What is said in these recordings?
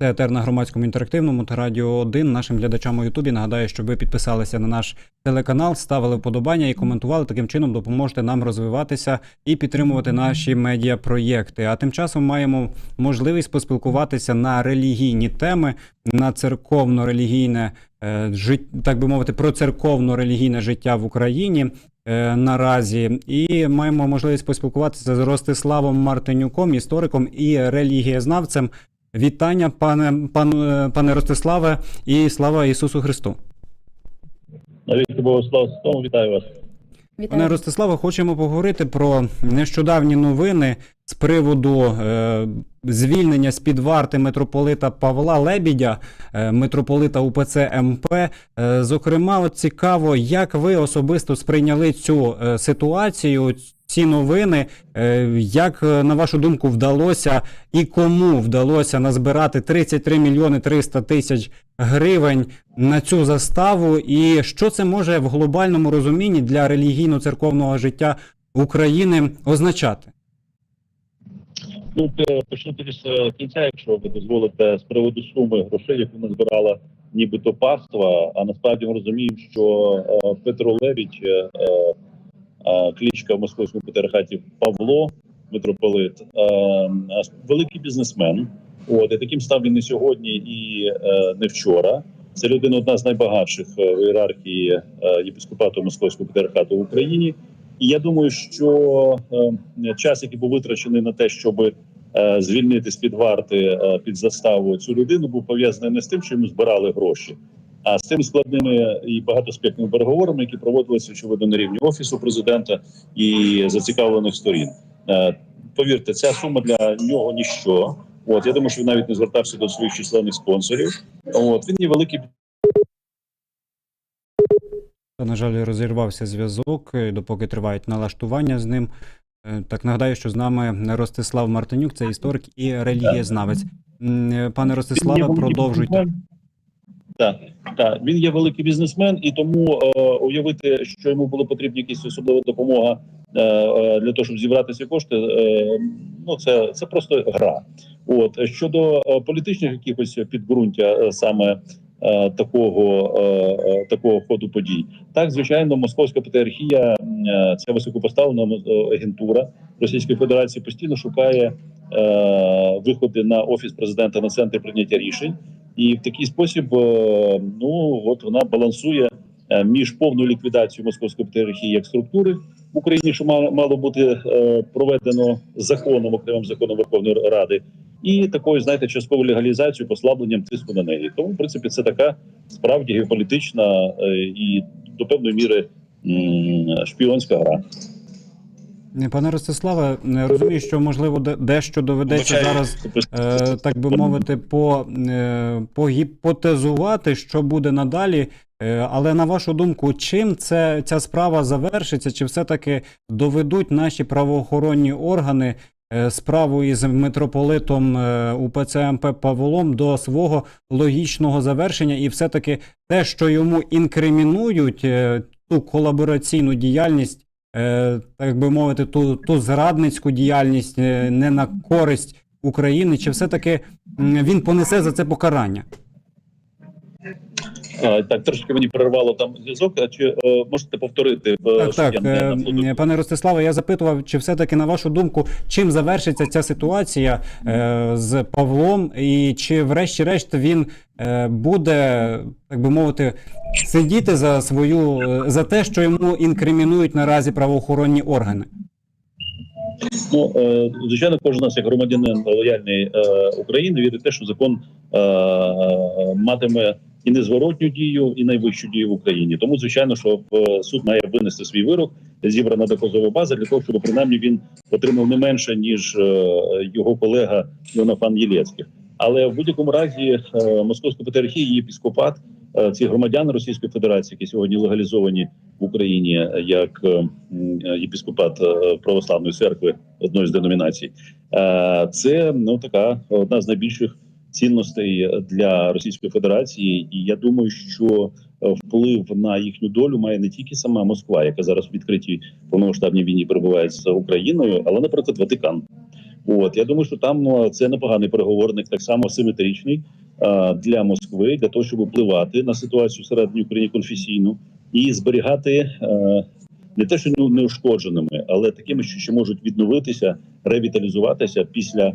Це етер на громадському інтерактивному та радіо 1. Нашим глядачам у Ютубі нагадаю, щоб ви підписалися на наш телеканал, ставили вподобання і коментували. Таким чином допоможете нам розвиватися і підтримувати наші медіапроєкти. А тим часом маємо можливість поспілкуватися на релігійні теми, на церковно-релігійне е, так би мовити, про церковно-релігійне життя в Україні. е, Наразі і маємо можливість поспілкуватися з Ростиславом Мартинюком, істориком і релігієзнавцем. Вітання, пане, пан, е, пане Ростиславе, і слава Ісусу Христу. Навіки Богослав Стому, вітаю вас. Пане Ростиславе, хочемо поговорити про нещодавні новини з приводу е, звільнення з під варти митрополита Павла Лебідя, е, митрополита УПЦ МП. Е, зокрема, от цікаво, як ви особисто сприйняли цю е, ситуацію, ці новини, е, як е, на вашу думку вдалося і кому вдалося назбирати 33 мільйони 300 тисяч гривень на цю заставу, і що це може в глобальному розумінні для релігійно-церковного життя України означати? Тут е, почну тоді з кінця, якщо ви дозволите, з приводу суми грошей, яку назбирала нібито паства. А насправді ми розуміємо, що Петро е, клічка в московському патріархаті Павло, митрополит, великий бізнесмен. От і таким став він не сьогодні і е, не вчора. Це людина одна з найбагатших е, в ієрархії е, єпископату московського патріархату в Україні. І я думаю, що час, який був витрачений на те, щоб звільнити з під варти під заставу цю людину, був пов'язаний не з тим, що йому збирали гроші, а з тими складними і багатоспектними переговорами, які проводилися очевидно на рівні офісу президента і зацікавлених сторін. Е, повірте, ця сума для нього ніщо. От я думаю, що він навіть не звертався до своїх численних спонсорів. От він є великий Та, на жаль, розірвався зв'язок, е, допоки тривають налаштування з ним. Е, Так нагадаю, що з нами Ростислав Мартинюк, це історик і релігієзнавець. Пане Ростиславе, продовжуйте. Так, так, він є великий бізнесмен, і тому е, уявити, що йому було потрібна якась особлива допомога е, е, для того, щоб зібрати ці кошти. Е, ну це, це просто гра. От щодо е, політичних якихось підґрунтя е, саме такого, такого ходу подій, так звичайно, московська патріархія, ця високопоставлена агентура Російської Федерації постійно шукає виходи на офіс президента на центр прийняття рішень. І в такий спосіб, е, ну от вона балансує е, між повною ліквідацією московської патріархії як структури в Україні, що мало, бути е, проведено законом, окремим законом Верховної Ради, і такою, знаєте, частковою легалізацією, послабленням тиску на неї. Тому, в принципі, це така справді геополітична е, і до певної міри шпіонська гра. Е, Пане Ростиславе, розумію, що можливо дещо доведеться зараз, е, так би мовити, по, е, погіпотезувати, що буде надалі. Е, Але на вашу думку, чим це ця справа завершиться? Чи все-таки доведуть наші правоохоронні органи е, справу із митрополитом е, УПЦ МП Павлом до свого логічного завершення, і все-таки те, що йому інкримінують, е, ту колабораційну діяльність, так би мовити, ту, ту зрадницьку діяльність е, не на користь України, чи все-таки він понесе за це покарання? Так, трошки мені перервало там зв'язок. А чи е, можете повторити? е, Так, так, я не е, пане Ростиславе, я запитував, чи все-таки на вашу думку, чим завершиться ця ситуація е, з Павлом, і чи, врешті-решт, він е, буде, так би мовити, сидіти за свою за те, що йому інкримінують наразі правоохоронні органи? Ну, звичайно, кожен з нас, як громадянин лояльний е, України, вірить те, що закон матиме і незворотню дію, і найвищу дію в Україні. Тому, звичайно, що е, суд має винести свій вирок, зібрана доказова база для того, щоб принаймні він отримав не менше ніж е, його колега Йонафан Єлецьких. Але в будь-якому разі е, московська патріархія і єпіскопат, ці громадяни Російської Федерації, які сьогодні легалізовані в Україні як єпіскопат православної церкви одної з деномінацій, це ну така одна з найбільших цінностей для Російської Федерації. І я думаю, що е, вплив на їхню долю має не тільки сама Москва, яка зараз в відкритій повномасштабній війні перебуває з Україною, але, наприклад, Ватикан. От я думаю, що там е, це непоганий переговорник, так само симетричний е, для Москви, для того, щоб впливати на ситуацію всередині України конфесійну і зберігати е, не те, що не- неушкодженими, але такими, що ще можуть відновитися, ревіталізуватися після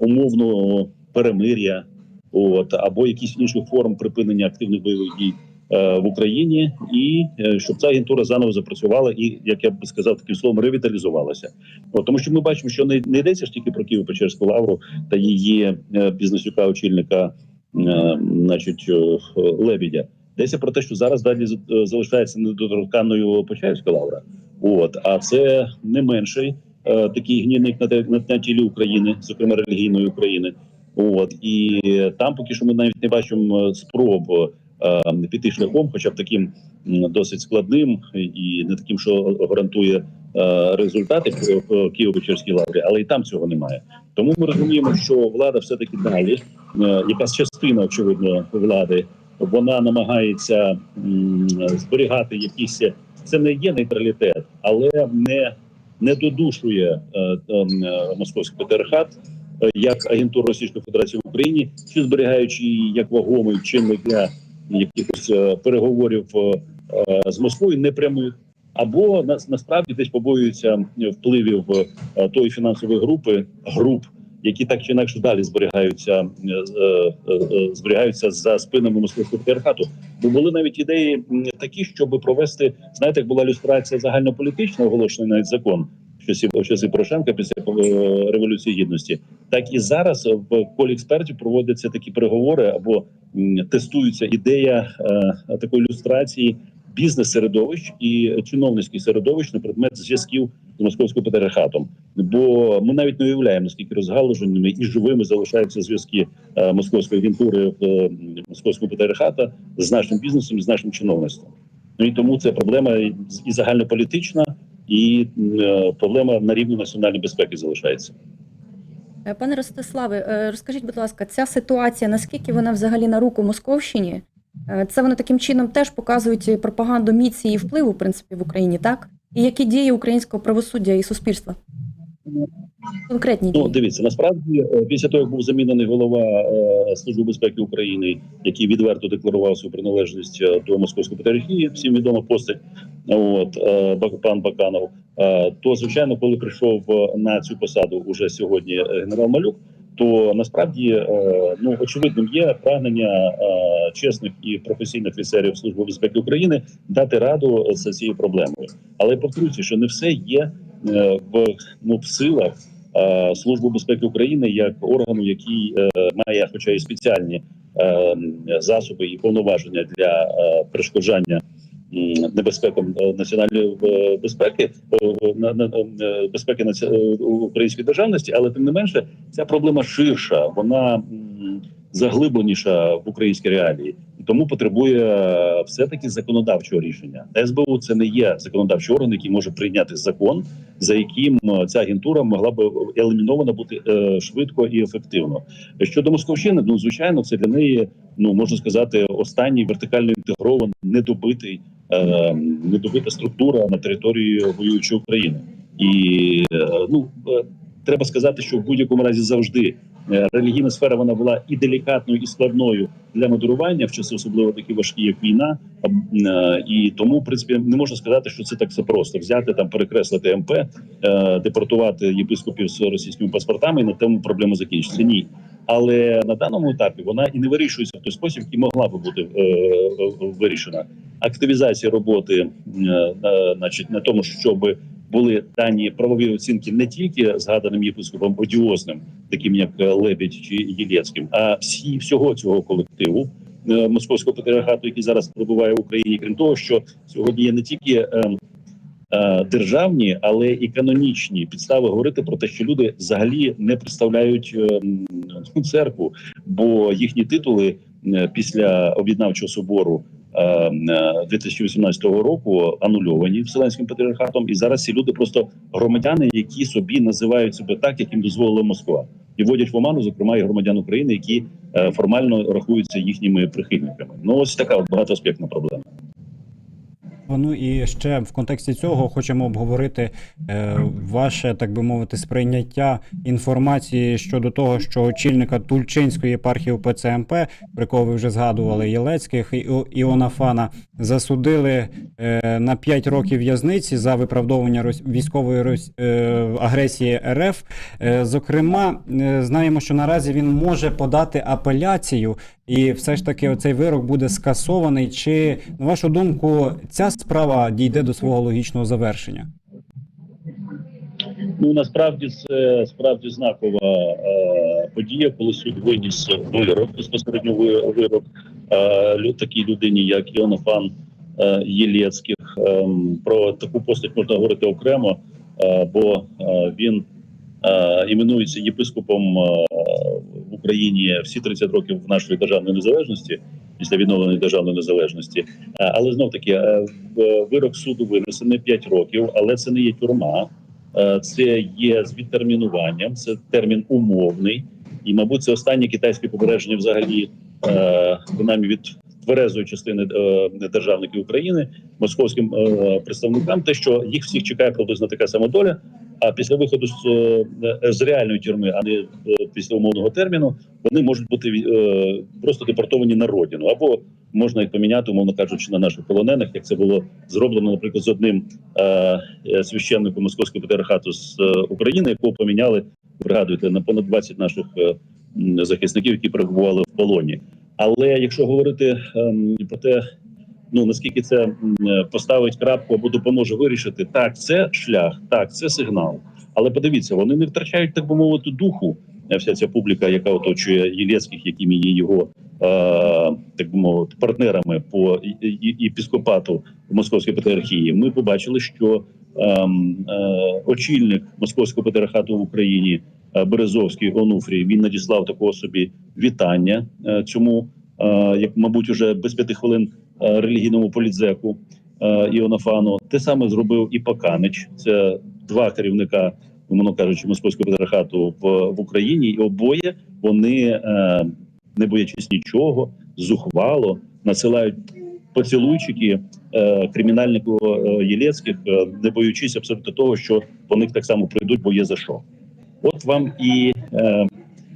умовного перемир'я, от або якісь інших форм припинення активних бойових дій е, в Україні, і е, щоб ця агентура заново запрацювала і, як я б сказав, таким словом, ревіталізувалася. От, тому що ми бачимо, що не, не йдеться ж тільки про Києво-Печерську лавру та її е, бізнесюка, очільника, е, значить, е, Лебідя. Йдеться про те, що зараз далі е, залишається недоторканною Печерська лавра. От, а це не менший е, такий гнівник на, те- на тілі України, зокрема релігійної України. От і там поки що ми навіть не бачимо е, спроб е, піти шляхом, хоча б таким досить складним і не таким, що гарантує е, результати в Києво-Печерській лаврі, але і там цього немає. Тому ми розуміємо, що влада все таки далі, е, якась частина очевидно влади, вона намагається м, зберігати якісь. Це не є нейтралітет, але не, не додушує е, е, московський патріархат як агентуру Російської Федерації в Україні, чи зберігаючи її як вагомий чинник для якихось е, переговорів е, е, з Москвою непрямих, або на, насправді десь побоюються впливів е, тої фінансової групи груп, які так чи інакше далі зберігаються е, е, е, зберігаються за спинами московського патріархату. Бо були навіть ідеї такі, щоб провести, знаєте, як була люстрація загальнополітична, оголошений навіть закон в часі часи Порошенка після е, революції гідності, так і зараз в колі експертів проводяться такі переговори або тестується ідея е, такої люстрації бізнес-середовищ і чиновницьких середовищ на предмет зв'язків з московським патріархатом. Бо ми навіть не уявляємо наскільки розгалуженими і живими залишаються зв'язки е, московської агентури московського патріархата з нашим бізнесом, з нашим чиновництвом. Ну і тому це проблема і загальнополітична, і е, проблема на рівні національної безпеки залишається. Е, Пане Ростиславе, е, розкажіть, будь ласка, ця ситуація, наскільки вона взагалі на руку Московщині? Це вони таким чином теж показують пропаганду міці і впливу, в принципі, в Україні, так? І які дії українського правосуддя і суспільства? Конкретні Ну дивіться, насправді е, після того, як був замінений голова е, служби безпеки України, який відверто декларував свою приналежність е, до московської патріархії, всім відома постать, от пан Баканов. То звичайно, коли прийшов на цю посаду уже сьогодні генерал Малюк, то насправді ну очевидним є прагнення чесних і професійних офіцерів служби безпеки України дати раду з цією проблемою. Але повторюся, що не все є в ну в силах е, Служби безпеки України як органу, який е, має, хоча й спеціальні е, засоби і повноваження для перешкоджання небезпекам національної безпеки, безпеки української державності, але тим не менше ця проблема ширша, вона заглибленіша в українській реалії. І тому потребує е, все-таки законодавчого рішення. СБУ це не є законодавчий орган, який може прийняти закон, за яким е, ця агентура могла б елімінована бути е, швидко і ефективно. Щодо Московщини, ну звичайно, це для неї ну можна сказати останній вертикально інтегрований, недобитий, недобита структура на території воюючої України. І ну треба сказати, що в будь-якому разі завжди релігійна сфера вона була і делікатною, і складною для модерування в часи, особливо такі важкі, як війна. Е, І тому, в принципі, не можна сказати, що це так все просто взяти там, перекреслити МП, е, депортувати єпископів з російськими паспортами, і на тому проблема закінчиться. Ні. Але на даному етапі вона і не вирішується в той спосіб, який могла би бути е, е, вирішена. Активізація роботи, е, на, значить, на тому, щоб були дані правові оцінки не тільки згаданим єпископом одіозним, таким як е, Лебідь чи Єлецьким, а всі всього цього колективу е, московського патріархату, який зараз перебуває в Україні, крім того, що сьогодні є не тільки е, е, державні, але і канонічні підстави говорити про те, що люди взагалі не представляють е, церкву, бо їхні титули після об'єднавчого собору. е, е, 2018 року анульовані Вселенським патріархатом, і зараз ці люди просто громадяни, які собі називають себе так, як їм дозволила Москва, і вводять в оману, зокрема, і громадян України, які е, формально рахуються їхніми прихильниками. Ну ось така от багатоаспектна проблема. Ну і ще в контексті цього хочемо обговорити е, ваше, так би мовити, сприйняття інформації щодо того, що очільника Тульчинської єпархії УПЦ МП, про кого ви вже згадували, Єлецьких і Іонафана, засудили е, на 5 років в'язниці за виправдовування рос- військової рос- е, агресії РФ. Е, зокрема, е, знаємо, що наразі він може подати апеляцію, і все ж таки оцей вирок буде скасований. Чи на вашу думку ця справа дійде до свого логічного завершення? Ну насправді це справді знакова е, подія, коли суд виніс вирок, безпосередньо вирок е, такій людині, як Іонафан е, Єлецьких. Ем, про таку постать можна говорити окремо, е, бо е, він е, іменується єпископом е, в Україні всі 30 років нашої державної незалежності. Після відновлення державної незалежності, Е, але знов таки е, вирок суду винесений 5 років, але це не є тюрма. Е, Це є з відтермінуванням, це термін умовний, і, мабуть, це останнє китайське попередження взагалі е, принаймні від тверезої частини е, державників України московським е, представникам, те, що їх всіх чекає приблизно така сама доля. А після виходу з, е, з реальної тюрми, а не е, після умовного терміну, вони можуть бути е, просто депортовані на родину, або можна їх поміняти, умовно кажучи, на наших полонених, як це було зроблено, наприклад, з одним е, е, священником московського патріархату з е, України, якого поміняли, пригадуєте, на понад 20 наших е, захисників, які перебували в полоні. Але якщо говорити ем, про те, ну наскільки це поставить крапку або допоможе вирішити, так це шлях, так це сигнал. Але подивіться, вони не втрачають так би мовити духу. е, Вся ця публіка, яка оточує Єлецьких, якими є його е, так би мовити партнерами по і- і- епіскопату в московській патріархії. Ми побачили, що ем, е, очільник московського патріархату в Україні Березовський Онуфрій він надіслав такого собі вітання цьому, як мабуть, уже без п'яти хвилин релігійному політзеку е, Іонафану. Те саме зробив і Паканич. Це два керівника, умовно кажучи, московського патріархату в, в Україні. І обоє вони, е, не боячись нічого, зухвало надсилають поцілуйчики е, кримінальнику е, Єлецьких, е, не боючись абсолютно того, що по них так само прийдуть, бо є за що. От вам і е,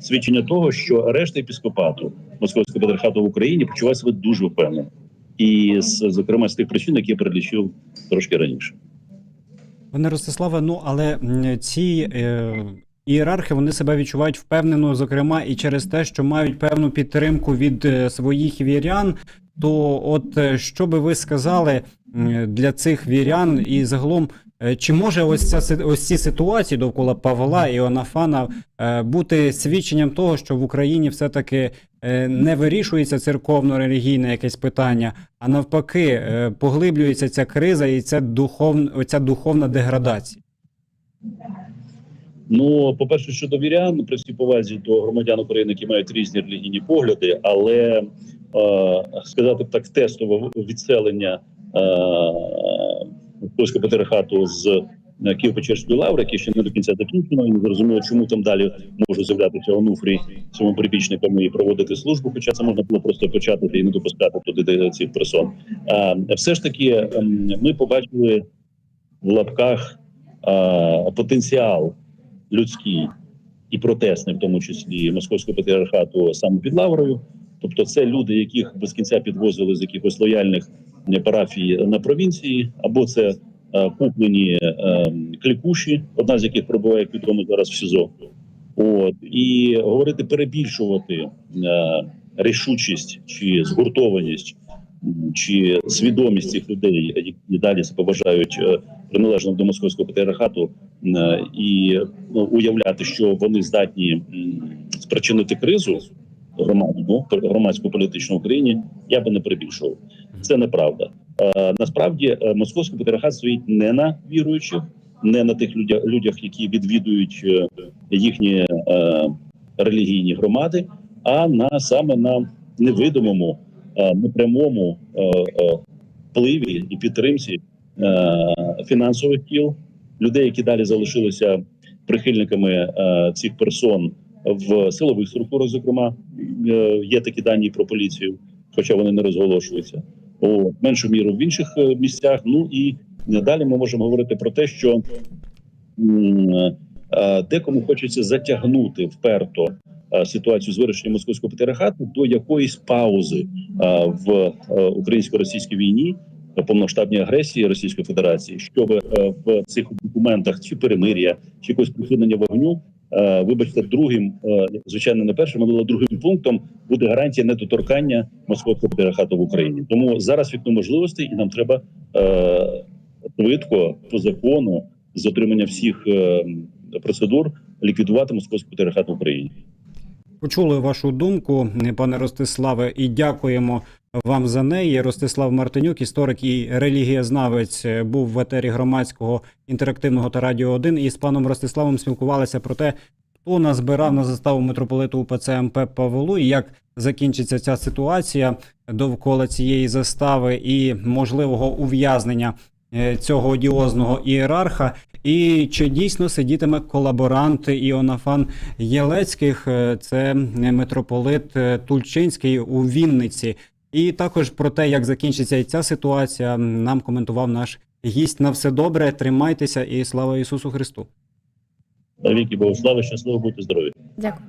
свідчення того, що решта епіскопату московського патріархату в Україні почуває себе дуже впевнено, і зокрема з тих причин, які я перелічив трошки раніше. Пане Ростиславе, ну але ці е, ієрархи вони себе відчувають впевнено, зокрема, і через те, що мають певну підтримку від е, своїх вірян. То, от е, що би ви сказали для цих вірян, і загалом, чи може ось ця ось ці ситуації довкола Павла і Онафана е, бути свідченням того, що в Україні все-таки е, не вирішується церковно-релігійне якесь питання, а навпаки, е, поглиблюється ця криза і ця духовна, оця духовна деградація. Ну, по-перше, щодо вірян, при всій повазі до громадян України, які мають різні релігійні погляди, але е, сказати так, тестове відселення е, польського патріархату з е, Києво-Печерської лаври, яке ще не до кінця закінчено, і не зрозуміло, чому там далі може з'являтися онуфрій своїми прибічниками і проводити службу. Хоча це можна було просто почати і не допускати туди цих персон. Е, все ж таки, ем, ми побачили в лапках е, потенціал людський і протестний, в тому числі московського патріархату саме під лаврою. Тобто, це люди, яких без кінця підвозили з якихось лояльних е, парафій на провінції, або це е, куплені е, клікуші, одна з яких перебуває як відомо зараз в СІЗО. От і говорити перебільшувати рішучість чи згуртованість чи свідомість цих людей, які далі себе вважають приналежним до московського патріархату, і ну, уявляти, що вони здатні спричинити кризу громадську громадську політичну Україні, я би не перебільшував. Це неправда. Е, насправді е, московський патріархат стоїть не на віруючих, не на тих людях, людях які відвідують е, їхні релігійні громади, а на саме на невидимому, непрямому впливі і підтримці фінансових кіл людей, які далі залишилися прихильниками цих персон в силових структурах. Зокрема, є такі дані про поліцію, хоча вони не розголошуються. О, меншу міру в інших е, місцях. Ну і далі ми можемо говорити про те, що е, декому хочеться затягнути вперто е, ситуацію з вирішенням московського патріархату до якоїсь паузи в українсько-російській війні. Повноштабній агресії Російської Федерації, щоб в цих документах чи перемир'я, чи якось припинення вогню, вибачте, другим, е, звичайно, не першим, але другим пунктом буде гарантія недоторкання московського патріархату в Україні. Тому зараз вікно можливостей, і нам треба е, швидко по закону з отримання всіх е, процедур ліквідувати московський патріархат в Україні. Почули вашу думку, пане Ростиславе, і дякуємо вам за неї. Ростислав Мартинюк, історик і релігієзнавець, був в етері громадського інтерактивного та радіо 1 і з паном Ростиславом спілкувалися про те, хто назбирав на заставу митрополиту УПЦ МП Павлу і як закінчиться ця ситуація довкола цієї застави і можливого ув'язнення е, цього одіозного ієрарха. І чи дійсно сидітиме колаборант Іонафан Єлецьких, е, це митрополит е, Тульчинський у Вінниці. І також про те, як закінчиться і ця ситуація, нам коментував наш гість. На все добре, тримайтеся і слава Ісусу Христу. Навіки Богослави, щасливо, будьте здорові. Дякую.